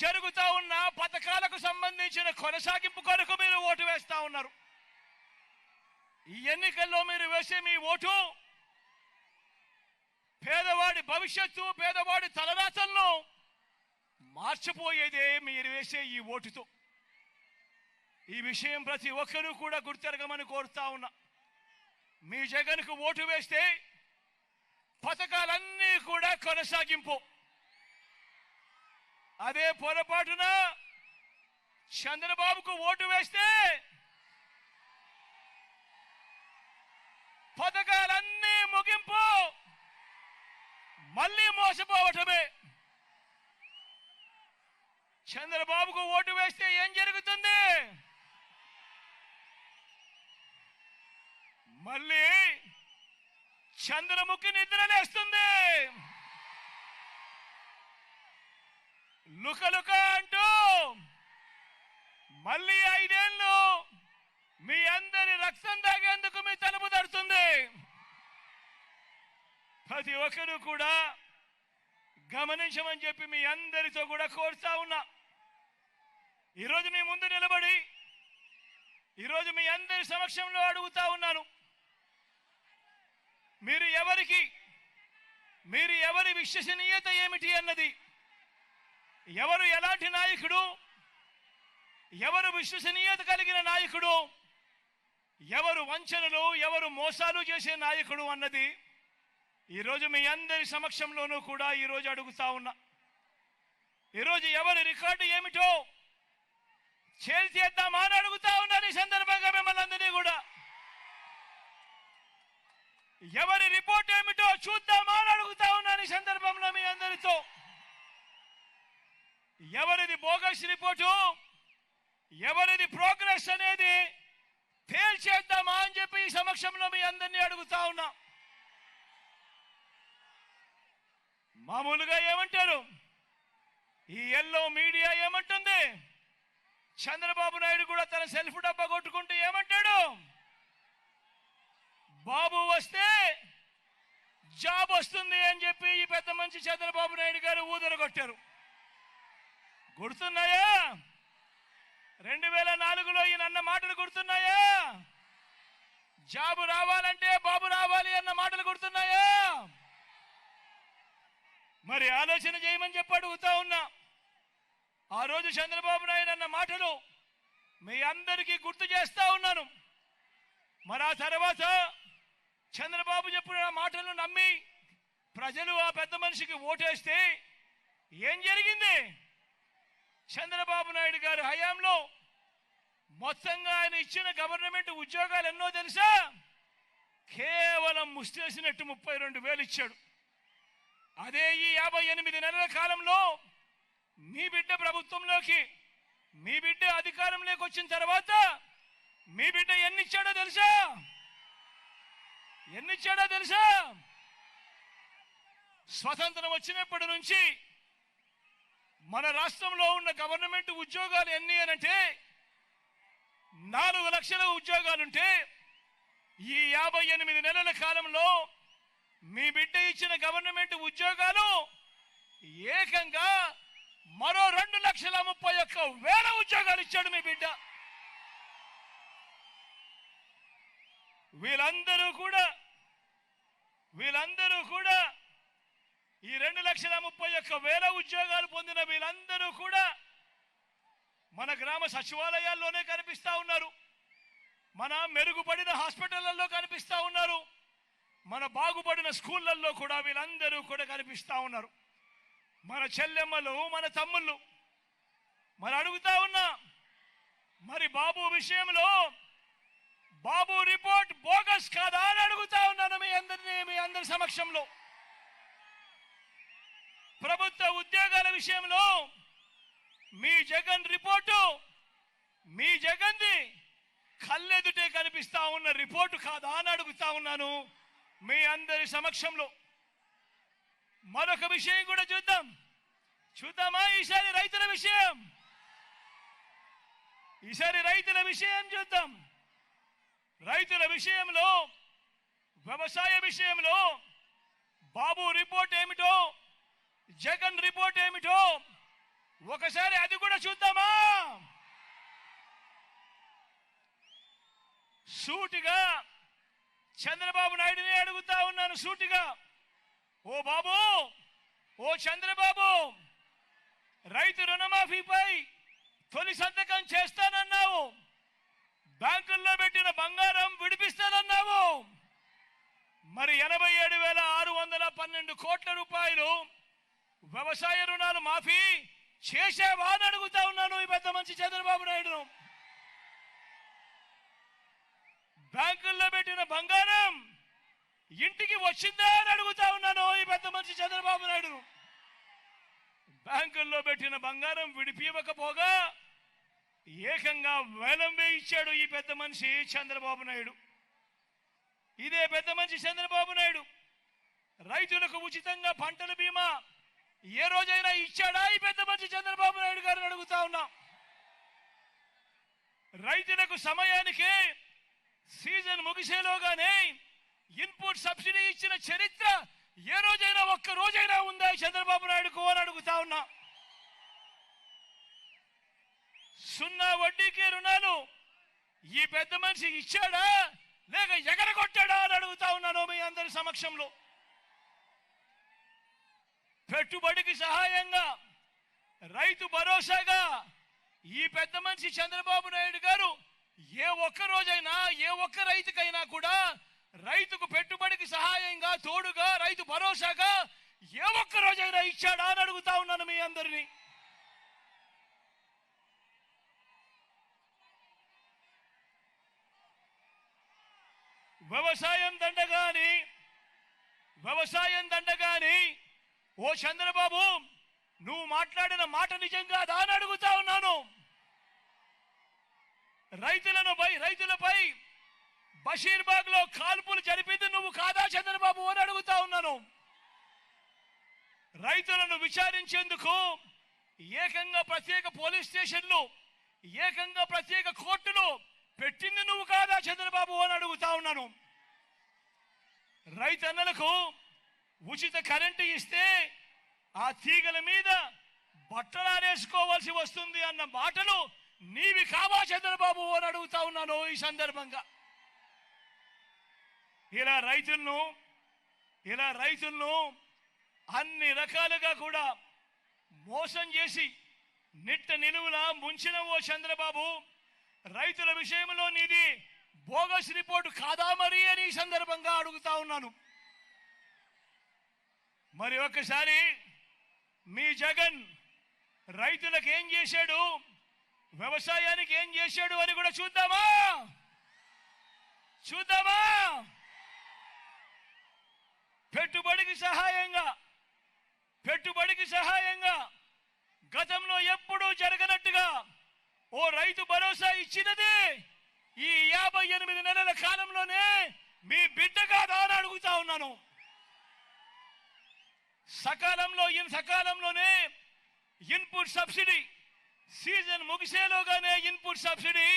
జరుగుతూ ఉన్న పథకాలకు సంబంధించిన కొనసాగింపు కొరకు మీరు ఓటు వేస్తా ఉన్నారు. ఈ ఎన్నికల్లో మీరు వేసే మీ ఓటు పేదవాడి భవిష్యత్తు పేదవాడి తలరాతలను మార్చిపోయేదే మీరు వేసే ఈ ఓటుతో. ఈ విషయం ప్రతి ఒక్కరూ కూడా గుర్తెరగమని కోరుతా ఉన్నా. మీ జగన్కు ఓటు వేస్తే పథకాలన్నీ కూడా కొనసాగింపు. అదే పొరపాటున చంద్రబాబుకు ఓటు వేస్తే పథకాలన్నీ ముగింపు మళ్ళీ మోసపోవటమే. చంద్రబాబుకు ఓటు వేస్తే ఏం జరుగుతుంది? మళ్ళీ చంద్రముఖి నిద్రలేస్తుంది. లుకలుక అంటూ మళ్ళీ ఐదేళ్ళు మీ అందరి రక్తం తాగేందుకు మీ తలుపు తడుతుంది ప్రతి ఒక్కరూ కూడా గమనించమని చెప్పి మీ అందరితో కూడా కోరుతా ఉన్నా. ఈరోజు మీ ముందు నిలబడి ఈరోజు మీ అందరి సమక్షంలో అడుగుతా ఉన్నాను. మీరు ఎవరికి మీరు ఎవరి విశ్వసనీయత ఏమిటి అన్నది ఎవరు ఎలాంటి నాయకుడు? ఎవరు విశ్వసనీయత కలిగిన నాయకుడు? ఎవరు వంచనలు ఎవరు మోసాలు చేసే నాయకుడు అన్నది ఈరోజు మీ అందరి సమక్షంలోనూ కూడా ఈరోజు అడుగుతా ఉన్నా. ఈరోజు ఎవరి రికార్డు ఏమిటో చేద్దామా అని అడుగుతా ఉన్నారు ఈ సందర్భంగా మిమ్మల్ని అందరినీ కూడా. ఎవరి రిపోర్ట్ ఏమిటో చూద్దామా అని అడుగుతా ఉన్నాను ఈ సందర్భంలో మీ అందరితో. ఎవరిది బోగస్ రిపోర్టు? ఎవరిది ప్రోగ్రెస్ అనేది? తేల్చేద్దామా అని చెప్పి ఈ సమక్షంలో మీ అందరినీ అడుగుతా ఉన్నా. మామూలుగా ఏమంటారు? ఈ ఎల్లో మీడియా ఏమంటుంది? చంద్రబాబు నాయుడు కూడా తన సెల్ఫ్ డబ్బా కొట్టుకుంటూ ఏమంటాడు? బాబు వస్తే జాబ్ వస్తుంది అని చెప్పి ఈ పెద్ద మంచి చంద్రబాబు నాయుడు గారు ఊదర కొట్టారు గుర్తున్నాయా? రెండు వేల నాలుగులో ఈయన అన్న మాటలు గుర్తున్నాయా? జాబు రావాలంటే బాబు రావాలి అన్న మాటలు గుర్తున్నాయా? మరి ఆలోచన చేయమని చెప్పి అడుగుతా ఉన్నా. ఆ రోజు చంద్రబాబు నాయుడు అన్న మాటలు మీ అందరికీ గుర్తు చేస్తా ఉన్నాను. మరి ఆ తర్వాత చంద్రబాబు చెప్పిన మాటలను నమ్మి ప్రజలు ఆ పెద్ద మనిషికి ఓటేస్తే ఏం జరిగింది? చంద్రబాబు నాయుడు గారి హయాంలో మొత్తంగా ఆయన ఇచ్చిన గవర్నమెంట్ ఉద్యోగాలు ఎన్నో తెలుసా? కేవలం ముస్తేసినట్టు ముప్పై రెండు వేలు ఇచ్చాడు. అదే ఈ యాభై ఎనిమిది నెలల కాలంలో మీ బిడ్డ ప్రభుత్వంలోకి మీ బిడ్డ అధికారంలోకి వచ్చిన తర్వాత మీ బిడ్డ ఎన్నిచ్చాడో తెలుసా? ఎన్నిచ్చాడో తెలుసా? స్వతంత్రం వచ్చినప్పటి నుంచి మన రాష్ట్రంలో ఉన్న గవర్నమెంట్ ఉద్యోగాలు ఎన్ని అనంటే నాలుగు లక్షల ఉద్యోగాలుంటే ఈ యాభై ఎనిమిది నెలల కాలంలో మీ బిడ్డ ఇచ్చిన గవర్నమెంట్ ఉద్యోగాలు ఏకంగా మరో రెండు లక్షల ముప్పై ఒక్క వేల ఉద్యోగాలు ఇచ్చాడు మీ బిడ్డ. వీళ్ళందరూ కూడా వీళ్ళందరూ కూడా ఈ రెండు లక్షల ముప్పై ఒక్క వేల ఉద్యోగాలు పొందిన వీళ్ళందరూ కూడా మన గ్రామ సచివాలయాల్లోనే కనిపిస్తూ ఉన్నారు. మన మెరుగుపడిన హాస్పిటళ్ళలో కనిపిస్తూ ఉన్నారు. మన బాగుపడిన స్కూళ్ళల్లో కూడా వీళ్ళందరూ కూడా కనిపిస్తూ ఉన్నారు. మన చెల్లెమ్మలు మన తమ్ముళ్ళు మరి అడుగుతా ఉన్నా మరి బాబు విషయంలో బాబు రిపోర్ట్ బోగస్ కాదా అని అడుగుతా ఉన్నాను మీ అందరినీ మీ అందరి సమక్షంలో. ప్రభుత్వ ఉద్యోగాల విషయంలో మీ జగన్ రిపోర్టు మీ జగన్ది కళ్ళెదుటే కనిపిస్తా ఉన్న రిపోర్టు కాదా అని అడుగుతా ఉన్నాను మీ అందరి సమక్షంలో. మరొక విషయం కూడా చూద్దాం. చూద్దామా? ఈసారి రైతుల విషయం. ఈసారి రైతుల విషయం చూద్దాం. రైతుల విషయంలో వ్యవసాయ విషయంలో బాబు రిపోర్ట్ ఏమిటో జగన్ రిపోర్ట్ ఏమిటో ఒకసారి అది కూడా చూద్దామా? సూటిగా చంద్రబాబు నాయుడిని అడుగుతా ఉన్నాను సూటిగా. ఓ బాబు ఓ చంద్రబాబు రైతు రుణమాఫీపై తొలి సంతకం చేస్తానన్నావు. బ్యాంకుల్లో పెట్టిన బంగారం విడిపిస్తానన్నావు. మరి ఎనభై ఏడు వేల ఆరు వందల పన్నెండు కోట్ల రూపాయలు వ్యవసాయ రుణాలు మాఫీ చేసేవా అని అడుగుతా ఉన్నాను ఈ పెద్ద మంచి చంద్రబాబు నాయుడును. బ్యాంకుల్లో పెట్టిన బంగారం ఇంటికి వచ్చిందా అని అడుగుతా ఉన్నాను ఈ పెద్ద మంచి చంద్రబాబు నాయుడును. బ్యాంకుల్లో పెట్టిన బంగారం విడిపివ్వకపోగా ఏకంగా వేలం వేయించాడు ఈ పెద్ద మనిషి చంద్రబాబు నాయుడు. ఇదే పెద్ద మనిషి చంద్రబాబు నాయుడు. రైతులకు ఉచితంగా పంటల బీమా ఏ రోజైనా ఇచ్చాడా? ఈ పెద్ద మనిషి చంద్రబాబు నాయుడు గారిని అడుగుతా ఉన్నా. రైతులకు సమయానికి సీజన్ ముగిసేలోగానే ఇన్పుట్ సబ్సిడీ ఇచ్చిన చరిత్ర ఏ రోజైనా ఒక్క రోజైనా ఉందా చంద్రబాబు నాయుడుకు అని అడుగుతా ఉన్నా. సున్నా వడ్డీకి రుణాలు ఈ పెద్ద మనిషి ఇచ్చాడా? లేక ఎగరగొట్టాడా అని అడుగుతా ఉన్నాను మీ అందరి సమక్షంలో. పెట్టుబడికి సహాయంగా రైతు భరోసాగా ఈ పెద్ద మనిషి చంద్రబాబు నాయుడు గారు ఏ ఒక్క రోజైనా ఏ ఒక్క రైతుకైనా కూడా రైతుకు పెట్టుబడికి సహాయంగా తోడుగా రైతు భరోసాగా ఏ ఒక్క రోజైనా ఇచ్చాడా అని అడుగుతా ఉన్నాను మీ అందరినీ. వ్యవసాయం దండగాని వ్యవసాయం దండగాని ఓ చంద్రబాబు నువ్వు మాట్లాడిన మాట నిజంగా దాని అడుగుతా ఉన్నాను. రైతులను పై రైతులపై బషీర్బాగ్లో కాల్పులు జరిపింది నువ్వు కాదా చంద్రబాబు అని అడుగుతా ఉన్నాను. రైతులను విచారించేందుకు ఏకంగా ప్రత్యేక పోలీస్ స్టేషన్లు ఏకంగా ప్రత్యేక కోర్టులు పెట్టింది నువ్వు కాదా చంద్రబాబు అని అడుగుతా ఉన్నాను. రైతన్నలకు ఉచిత కరెంటు ఇస్తే ఆ తీగల మీద బట్టలారేసుకోవాల్సి వస్తుంది అన్న మాటలు నీవి కావా చంద్రబాబు అని అడుగుతా ఉన్నాను ఈ సందర్భంగా. ఇలా రైతులను ఇలా రైతులను అన్ని రకాలుగా కూడా మోసం చేసి నిట్ట నిలువులా ముంచిన ఓ చంద్రబాబు. రైతుల విషయంలో నీది బోగస్ రిపోర్టు కాదా మరి అని ఈ సందర్భంగా అడుగుతా ఉన్నాను. మరి ఒకసారి మీ జగన్ రైతులకు ఏం చేశాడు? వ్యవసాయానికి ఏం చేశాడు అని కూడా చూద్దామా? చూద్దామా? పెట్టుబడికి సహాయంగా పెట్టుబడికి సహాయంగా గతంలో ఎప్పుడూ జరగనట్టుగా ఓ రైతు భరోసా ఇచ్చినది ఈ యాభై ఎనిమిది నెలల కాలంలోనే మీ బిడ్డగా కాదా అడుగుతా ఉన్నాను. సకాలంలో ఇన్ సకాలంలోనే ఇన్పుట్ సబ్సిడీ సీజన్ ముగిసేలోగానే ఇన్పుట్ సబ్సిడీ